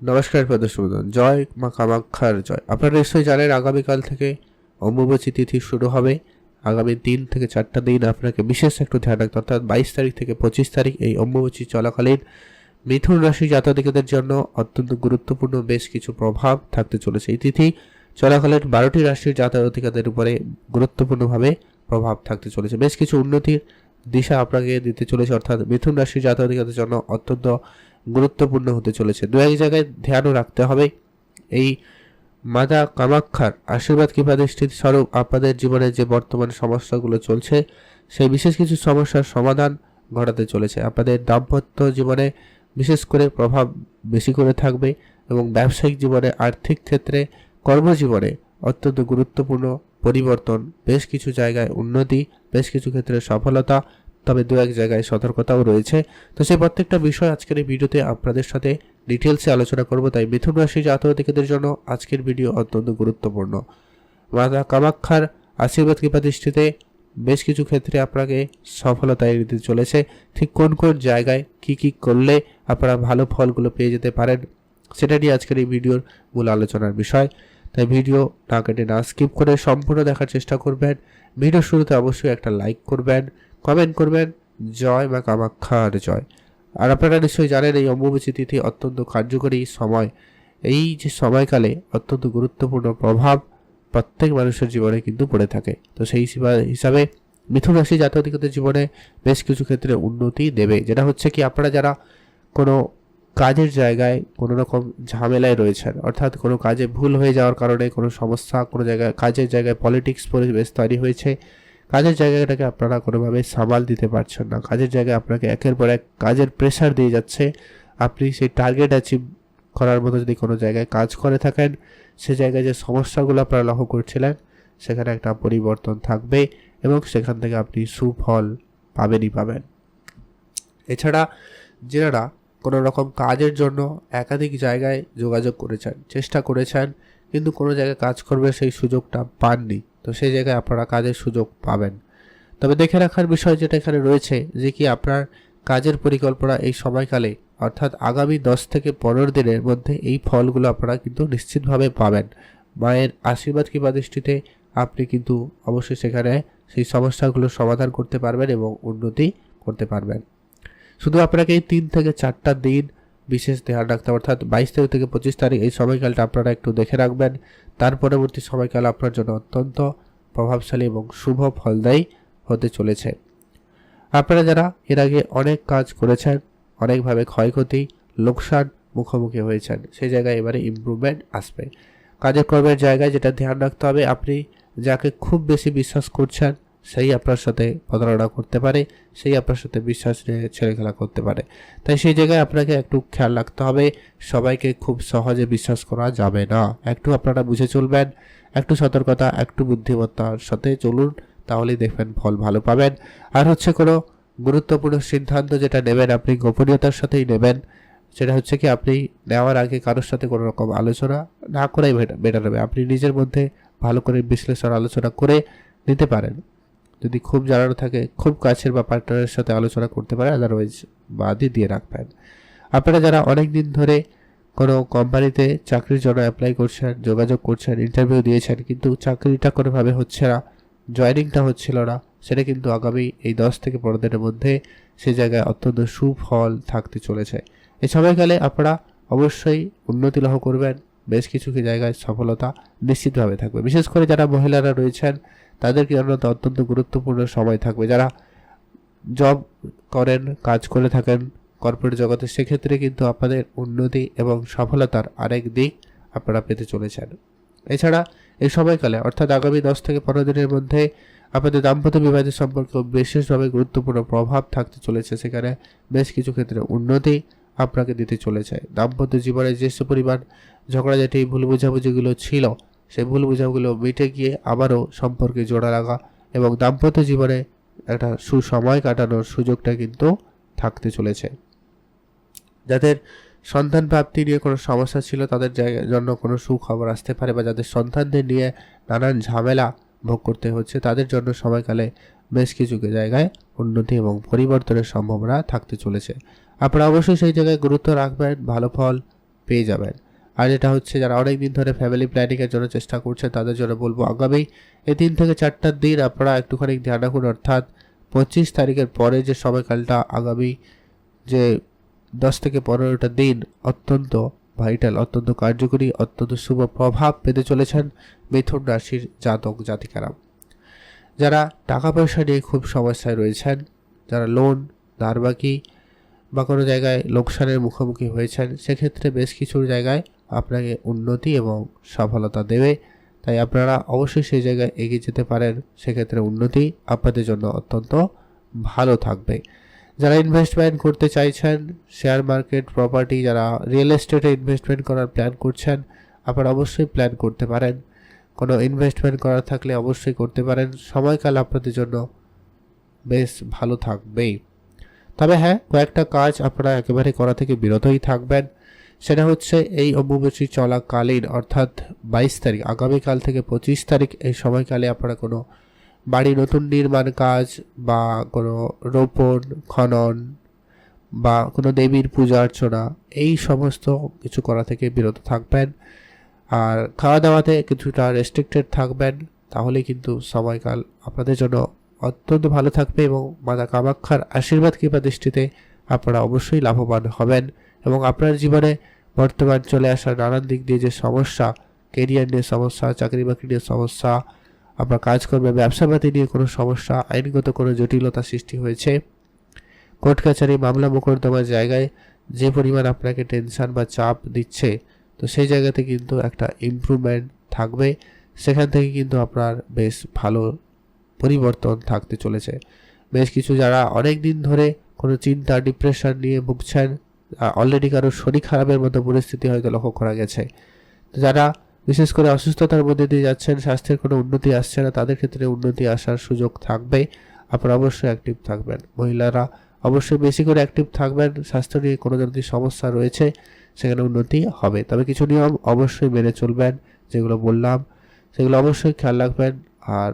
নমস্কার প্রদর্শন জয় মা কামাক্ষার জয়। আপনারা নিশ্চয়ই জানেন আগামীকাল থেকে অম্বুবাচী তিথি শুরু হবে। আগামী তিন থেকে চারটা দিন আপনাকে বিশেষ একটু ধ্যান রাখতে অর্থাৎ বাইশ তারিখ থেকে পঁচিশ তারিখ এই অম্বুবাচী চলাকালীন মিথুন রাশি জাতকদের জন্য অত্যন্ত গুরুত্বপূর্ণ বেশ কিছু প্রভাব থাকতে চলেছে। এই তিথি চলাকালীন বারোটি রাশির জাতকদের উপরে গুরুত্বপূর্ণভাবে প্রভাব থাকতে চলেছে। বেশ কিছু উন্নতির দিশা আপনাকে দিতে চলেছে। অর্থাৎ মিথুন রাশির জাতকদের জন্য অত্যন্ত গুরুত্বপূর্ণ হতে চলেছে। দু এক জায়গায় ধ্যানও রাখতে হবে। এই মাতা কামাক্ষার আশীর্বাদ কৃপা দৃষ্টির স্বরূপ আপনাদের জীবনে যে বর্তমান সমস্যাগুলো চলছে, সেই বিশেষ কিছু সমস্যার সমাধান ঘটাতে চলেছে। আপনাদের দাম্পত্য জীবনে বিশেষ করে প্রভাব বেশি করে থাকবে এবং ব্যবসায়িক জীবনে, আর্থিক ক্ষেত্রে কর্মজীবনে অত্যন্ত গুরুত্বপূর্ণ পরিবর্তন। বেশ কিছু জায়গায় উন্নতি, বেশ কিছু ক্ষেত্রে সফলতা তবে দু এক জায়গায় সতর্কতাও রয়েছে। তো সেই প্রত্যেকটা বিষয় আজকের এই ভিডিওতে আপনাদের সাথে ডিটেলসে আলোচনা করব, তাই মিথুন রাশি জাতকদের জন্য আজকের ভিডিও অত্যন্ত গুরুত্বপূর্ণ। মাতা কামাক্ষার আশীর্বাদ কৃপা দৃষ্টিতে বেশ কিছু ক্ষেত্রে আপনাকে সফলতা এনে দিতে চলেছে। ঠিক কোন কোন জায়গায় কি কি করলে আপনারা ভালো ফলগুলো পেয়ে যেতে পারেন, সেটা নিয়ে আজকের এই ভিডিওর মূল আলোচনার বিষয়। তাই ভিডিও না কেটে না স্কিপ করে সম্পূর্ণ দেখার চেষ্টা করবেন। ভিডিও শুরুতে অবশ্যই একটা লাইক করবেন। কমেন্ট করবেন, জয় বা কামাক্ষার জয়। আর আপনারা নিশ্চয়ই জানেন, এই অম্বুবাচী তিথি অত্যন্ত কার্যকরী সময়। এই যে সময়কালে অত্যন্ত গুরুত্বপূর্ণ প্রভাব প্রত্যেক মানুষের জীবনে কিন্তু পড়ে থাকে। তো সেই হিসেবে- মিথুন রাশি জাতকদের জীবনে বেশ কিছু ক্ষেত্রে উন্নতি দেবে। যেটা হচ্ছে কি, আপনারা যারা কোনো কাজের জায়গায় কোনো রকম ঝামেলায় রয়েছেন, অর্থাৎ কোনো কাজে ভুল হয়ে যাওয়ার কারণে কোনো সমস্যা, কোনো জায়গায়, কাজের জায়গায় পলিটিক্স পরিবেশ তৈরি হয়েছে কাজের জায়গাটাকে আপনারা কোনোভাবে সামাল দিতে পারছেন না। কাজের জায়গায় আপনাকে একের পর এক কাজের প্রেশার দিয়ে যাচ্ছে। আপনি সেই টার্গেট অ্যাচিভ করার মতো যদি কোনো জায়গায় কাজ করে থাকেন, সে জায়গায় যে সমস্যাগুলো আপনারা লক্ষ্য করছিলেন, সেখানে একটা পরিবর্তন থাকবে এবং সেখান থেকে আপনি সুফল পাবেনই পাবেন। এছাড়া যারা কোনো রকম কাজের জন্য একাধিক জায়গায় যোগাযোগ করেছেন, চেষ্টা করেছেন কিন্তু কোনো জায়গায় কাজ করবে সেই সুযোগটা পাননি। তো সেই জায়গায় আপনারা কাজের সুযোগ পাবেন। তবে দেখে রাখার বিষয় যেটা এখানে রয়েছে যে কি আপনার কাজের পরিকল্পনা এই সময়কালে, অর্থাৎ আগামী দশ থেকে পনেরো দিনের মধ্যে এই ফলগুলো আপনারা কিন্তু নিশ্চিতভাবে পাবেন। মায়ের আশীর্বাদ কিংবা দৃষ্টিতে আপনি কিন্তু অবশ্যই সেখানে সেই সমস্যাগুলো সমাধান করতে পারবেন এবং উন্নতি করতে পারবেন। শুধু আপনাকে এই তিন থেকে চারটা দিন বিশেষ ধ্যান রাখতে হবে, অর্থাৎ বাইশ তারিখ থেকে পঁচিশ তারিখ এই সময়কালটা আপনারা একটু দেখে রাখবেন। তার পরবর্তী সময়কাল আপনার জন্য অত্যন্ত প্রভাবশালী এবং শুভ ফলদায়ী হতে চলেছে। আপনারা যারা এর আগে অনেক কাজ করেছেন অনেকভাবে ক্ষয়ক্ষতি লোকসান মুখোমুখি হয়েছেন সেই জায়গায় এবারে ইমপ্রুভমেন্ট আসবে। কাজের কর্মের জায়গায় যেটা ধ্যান রাখতে হবে আপনি যাকে খুব বেশি বিশ্বাস করছেন সেই আপনার সাথে প্রতারণা করতে পারে, সেই আপনার সাথে বিশ্বাস নিয়ে ছেলেখেলা করতে পারে। তাই সেই জায়গায় আপনাকে একটু খেয়াল রাখতে হবে, সবাইকে খুব সহজে বিশ্বাস করা যাবে না। একটু আপনারা বুঝে চলবেন, একটু সতর্কতা, একটু বুদ্ধিমত্তার সাথে চলুন, তাহলেই দেখবেন ফল ভালো পাবেন। আর হচ্ছে কোনো গুরুত্বপূর্ণ সিদ্ধান্ত যেটা নেবেন আপনি, গোপনীয়তার সাথেই নেবেন, সেটা হচ্ছে কি আপনি নেওয়ার আগে কারোর সাথে কোনো রকম আলোচনা না করাই বেটার হবে। আপনি নিজের মধ্যে ভালো করে বিশ্লেষণ, আলোচনা করে নিতে পারেন। যদি খুব জানানো থাকে, খুব কাছের বা পার্টনারের সাথে আলোচনা করতে পারেন আদারওয়াইজ বাদই দিয়ে রাখবেন। আপনারা যারা অনেক দিন ধরে কোনো কোম্পানিতে চাকরির জন্য অ্যাপ্লাই করছেন, যোগাযোগ করছেন ইন্টারভিউ দিয়েছেন, কিন্তু চাকরিটা কোনোভাবে হচ্ছে না জয়নিংটা হচ্ছিল না, সেটা কিন্তু আগামী এই দশ থেকে পনেরো দিনের মধ্যে সেই জায়গায় অত্যন্ত সুফল থাকতে চলেছে। এই সময়কালে আপনারা অবশ্যই উন্নতি লাভ করবেন বেশ কিছু জায়গায় সফলতা নিশ্চিতভাবে থাকবে। বিশেষ করে যারা মহিলারা রয়েছেন তাদের জন্য অত্যন্ত গুরুত্বপূর্ণ সময় থাকবে। যারা জব করেন, কাজ করে থাকেন কর্পোরেট জগতে, সেক্ষেত্রে কিন্তু আপনাদের উন্নতি এবং সফলতার আরেক দিক আপনারা পেতে চলেছেন। এছাড়া এই সময়কালে, অর্থাৎ আগামী দশ থেকে পনেরো দিনের মধ্যে আপনাদের দাম্পত্য বিবাহের সম্পর্কে বিশেষভাবে গুরুত্বপূর্ণ প্রভাব থাকতে চলেছে। সেখানে বেশ কিছু ক্ষেত্রে উন্নতি আপনাকে দিতে চলেছে। দাম্পত্য জীবনে সব পরিমাণ ঝগড়াঝাটি, ভুল বোঝাবুঝিগুলো ছিল, সেই ভুল বোঝাগুলো মিটে গিয়ে আবারও সম্পর্কে জোড়া লাগা এবং দাম্পত্য জীবনে একটা সুসময় কাটানোর সুযোগটা কিন্তু থাকতে চলেছে। যাদের সন্তান প্রাপ্তি নিয়ে কোনো সমস্যা ছিল, তাদের জন্য কোনো সুখবর আসতে পারে বা যাদের সন্তানদের নিয়ে নানান ঝামেলা ভোগ করতে হচ্ছে, তাদের জন্য সময়কালে বেশ কিছু জায়গায় উন্নতি এবং পরিবর্তনের সম্ভাবনা থাকতে চলেছে। আপনারা অবশ্যই সেই জায়গায় গুরুত্ব রাখবেন, ভালো ফল পেয়ে যাবেন। আর যেটা হচ্ছে যারা অনেক দিন ধরে ফ্যামিলি প্ল্যানিংয়ের জন্য চেষ্টা করছে তাদের জন্য বলব আগামী এই তিন থেকে চারটার দিন আপনারা একটুখানি ধ্যান রাখুন, অর্থাৎ পঁচিশ তারিখের পরে যে সময়কালটা আগামী যে দশ থেকে পনেরোটা দিন অত্যন্ত ভাইটাল অত্যন্ত কার্যকরী, অত্যন্ত শুভ প্রভাব পেতে চলেছেন মিথুন রাশির জাতক জাতিকারা যারা টাকা পয়সা নিয়ে খুব সমস্যায় রয়েছেন, যারা লোন ধার বাকি বা কোনো জায়গায় লোকসানের মুখোমুখি হয়েছেন, সেক্ষেত্রে বেশ কিছু জায়গায় আপনাকে উন্নতি এবং সফলতা দেবে। তাই আপনারা অবশ্যই সেই জায়গায় এগিয়ে যেতে পারেন। সেক্ষেত্রে উন্নতি আপনাদের জন্য অত্যন্ত ভালো থাকবে। যারা ইনভেস্টমেন্ট করতে চাইছেন শেয়ার মার্কেট প্রপার্টি যারা রিয়েল এস্টেটে ইনভেস্টমেন্ট করার প্ল্যান করছেন, আপনারা অবশ্যই প্ল্যান করতে পারেন। কোনো ইনভেস্টমেন্ট করার থাকলে অবশ্যই করতে পারেন। সময়কাল আপনাদের জন্য বেশ ভালো থাকবেই। তবে হ্যাঁ কয়েকটা কাজ আপনারা একেবারে করা থেকে বিরতই থাকবেন। সেটা হচ্ছে এই অম্বুবাচী চলাকালীন, অর্থাৎ বাইশ তারিখ, আগামীকাল থেকে পঁচিশ তারিখ এই সময়কালে আপনারা কোনো বাড়ি নতুন নির্মাণ কাজ বা কোনো রোপণ, খনন বা কোনো দেবীর পূজা অর্চনা, এই সমস্ত কিছু করা থেকে বিরত থাকবেন। আর খাওয়া দাওয়াতে কিছুটা রেস্ট্রিক্টেড থাকবেন তাহলে কিন্তু সময়কাল আপনাদের জন্য অত্যন্ত ভালো থাকবে এবং মাতা কামাক্ষার আশীর্বাদ কৃপা দৃষ্টিতে আপনারা অবশ্যই লাভবান হবেন এবং আপনার জীবনে বর্তমান চলে আসা নানান দিক দিয়ে যে সমস্যা কেরিয়ার নিয়ে সমস্যা, চাকরি বাকরি নিয়ে সমস্যা, আপনার কাজকর্মে ব্যবসাপাতি নিয়ে কোনো সমস্যা, আইনগত কোনো জটিলতা সৃষ্টি হয়েছে, কোর্ট কাছারি মামলা মোকদ্দমার জায়গায় যে পরিমাণ আপনাকে টেনশন বা চাপ দিচ্ছে, তো সেই জায়গাতে কিন্তু একটা ইমপ্রুভমেন্ট থাকবে, সেখান থেকে কিন্তু আপনার বেশ ভালো পরিবর্তন থাকতে চলেছে। বেশ কিছু যারা অনেক দিন ধরে কোনো চিন্তা ডিপ্রেশন নিয়ে ভুগছেন অলরেডি কারও শরীর খারাপের মতো পরিস্থিতি হয়তো লক্ষ্য করা গেছে। যারা বিশেষ করে অসুস্থতার মধ্যে দিয়ে যাচ্ছেন, স্বাস্থ্যের কোনো উন্নতি আসছে না, তাদের ক্ষেত্রে উন্নতি আসার সুযোগ থাকবে আপনারা অবশ্যই অ্যাক্টিভ থাকবেন। মহিলারা অবশ্যই বেশি করে অ্যাক্টিভ থাকবেন। স্বাস্থ্য নিয়ে কোনো যদি সমস্যা রয়েছে, সেখানে উন্নতি হবে। তবে কিছু নিয়ম অবশ্যই মেনে চলবেন, যেগুলো বললাম, সেগুলো অবশ্যই খেয়াল রাখবেন। আর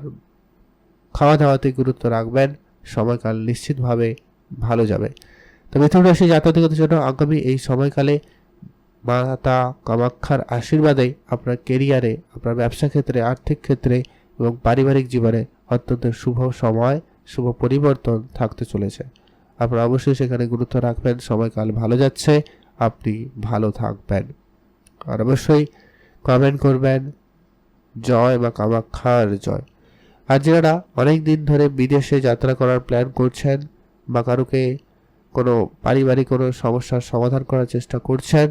খাওয়া দাওয়াতে গুরুত্ব রাখবেন, সময়কাল নিশ্চিতভাবে ভালো যাবে। তো মিথুন রাশি জাতকদের জন্য আগামী এই সময়কালে মাতা কামাক্ষার আশীর্বাদে আপনার কেরিয়ারে আপনার ব্যবসা ক্ষেত্রে, আর্থিক ক্ষেত্রে এবং পারিবারিক জীবনে অত্যন্ত শুভ সময়, শুভ পরিবর্তন থাকতে চলেছে। আপনারা অবশ্যই সেখানে গুরুত্ব রাখবেন, সময়কাল ভালো যাচ্ছে, আপনি ভালো থাকবেন। আর অবশ্যই কমেন্ট করবেন, জয় বা কামাক্ষার জয়। যারা অনেক দিন ধরে বিদেশে যাত্রা করার প্ল্যান করছেন বা কারোকে কোনো পারিবারিক কোনো সমস্যার সমাধান করার চেষ্টা করছেন,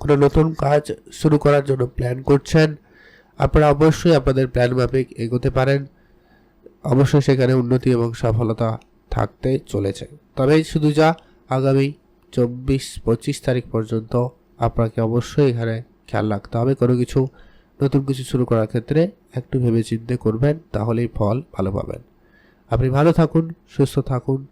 কোনো নতুন কাজ শুরু করার জন্য প্ল্যান করছেন, আপনারা অবশ্যই আপনাদের প্ল্যান মাফিক এগোতে পারেন। অবশ্যই সেখানে উন্নতি এবং সফলতা থাকতে চলেছে। তবে শুধু যা, আগামী চব্বিশ পঁচিশ তারিখ পর্যন্ত আপনাকে অবশ্যই এখানে খেয়াল রাখতে হবে। কোনো কিছু নতুন কিছু শুরু করার ক্ষেত্রে একটু ভেবে চিন্তে করবেন, তাহলেই ফল ভালো পাবেন। আপনি ভালো থাকুন, সুস্থ থাকুন।